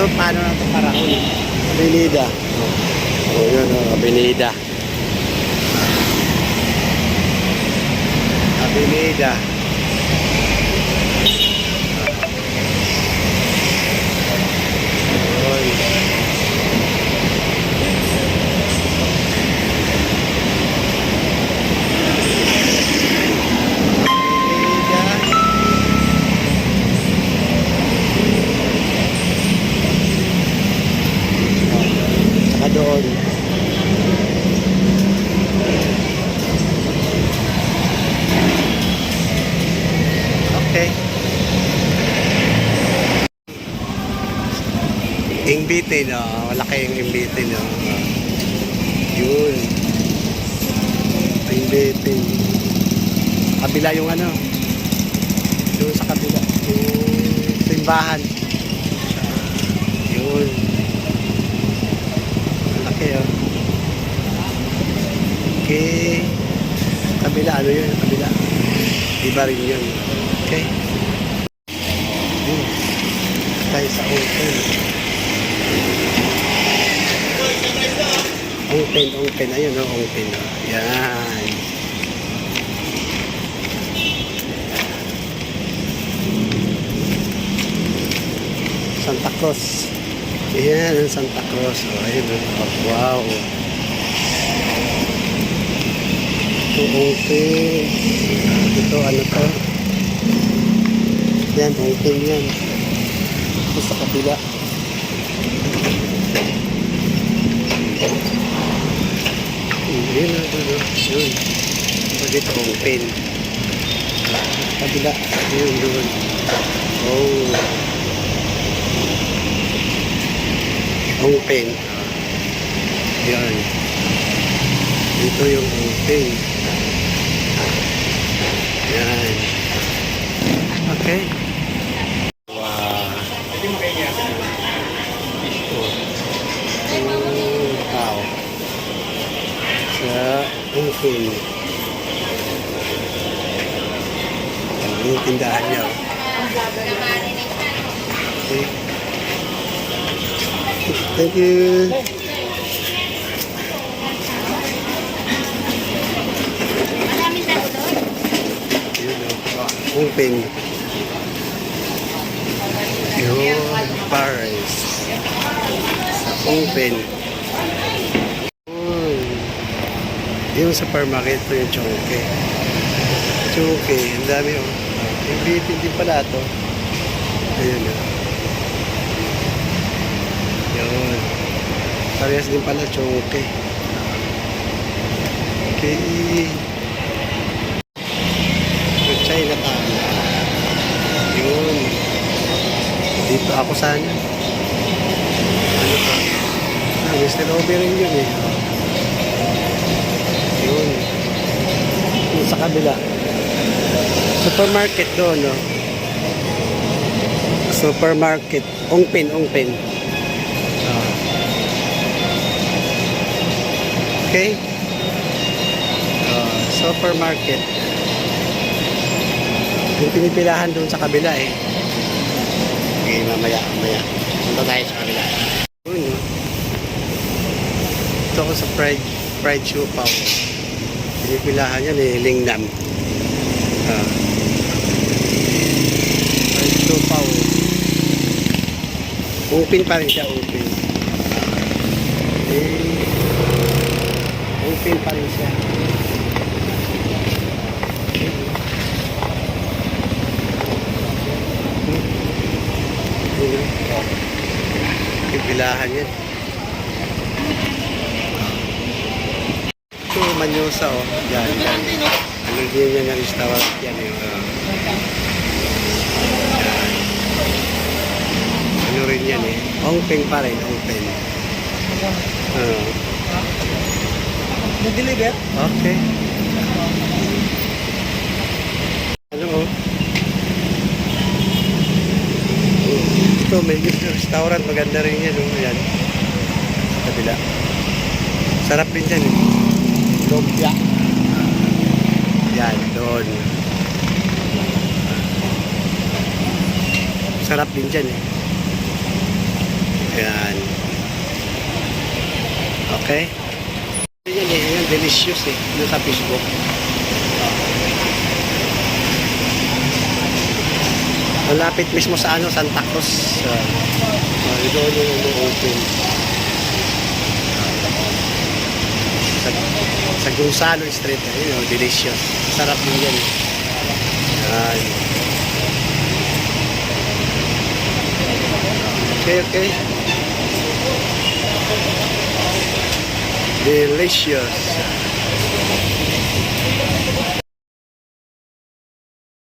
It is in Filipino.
Ito, paano na ito parahon? Avenida. Oh, yun, oh, Avenida. Avenida. Oy. Doon. Okay. Ingbitin, oh. Malaki yung ingbitin, oh. Yun. Ingbitin. Kabila yung ano. Doon sa kabila. Yung simbahan. Yun. Oh. Okay. Kabila, ano yun? Kabila. Iba rin yun. Okay. Yun. Tayo sa open. Open, open. Ayun, oh, open. Oh. Yan. Santa Cruz. Yan, ang Santa Cruz. Oh, ayun, oh. Wow. Open. Ito, ano to? Yan, open yan. Ito sa kabila. Yun, yun, yun, yun. Ito, open. Kabila. Yun, yun. Oh. Open. Yan. Ito yung open. Yan. Okay. Wow. Oh, wow. Sa open. Yung tindahan niya. Okay. Thank you. Doon. Yun, Paris. Sa. Yun. Yung supermarket to yung choke. Choke, ang dami oh. Yung bitin din pala to. Ayun oh. Yun. Parehas din pala choke. Okay. Sa Chinatown. Yun. Dito ako sana. Ano to? Ah, Mr. Obi rin yun eh. Yun. Yung sa kabila. Supermarket doon, no? Supermarket. Ongpin, ongpin. Ah. Okay. Ah, supermarket. Yung pinipilahan doon sa kabila eh. Okay, mamaya, mamaya. Punta tayo sa kabila. Yun, no? Ito ako sa fried, fried siopaw. Pinipilahan yan eh, lingnam. Ah. Fried siopaw. Open pa rin siya, open. Eh, open pa rin siya. Pipilahan yan. Ito, Manyosa, oh. Yan, yan. Din yan na restaurant yan, eh. oh. Yan. Ano rin yan, eh. Ongpeng pa rin, ongpeng. Ano? Nag-deliver? Okay. Ano, oh. Ito, may restaurant. Maganda rin yan, oh. Yan. Sa kabila. Sarap din yan, eh. Lumpia. Yan, doon. Sarap din dyan, eh. Yan. Okay? Eh, delicious eh. Yung sa Facebook. Malapit mismo sa ano, Santa Cruz. Uh, uh, doon yung umu-open. Sa, sa Gonzalo Street. Ayun, oh, delicious. Sarap din yan. eh. Yan. Okay, okay. Delicious.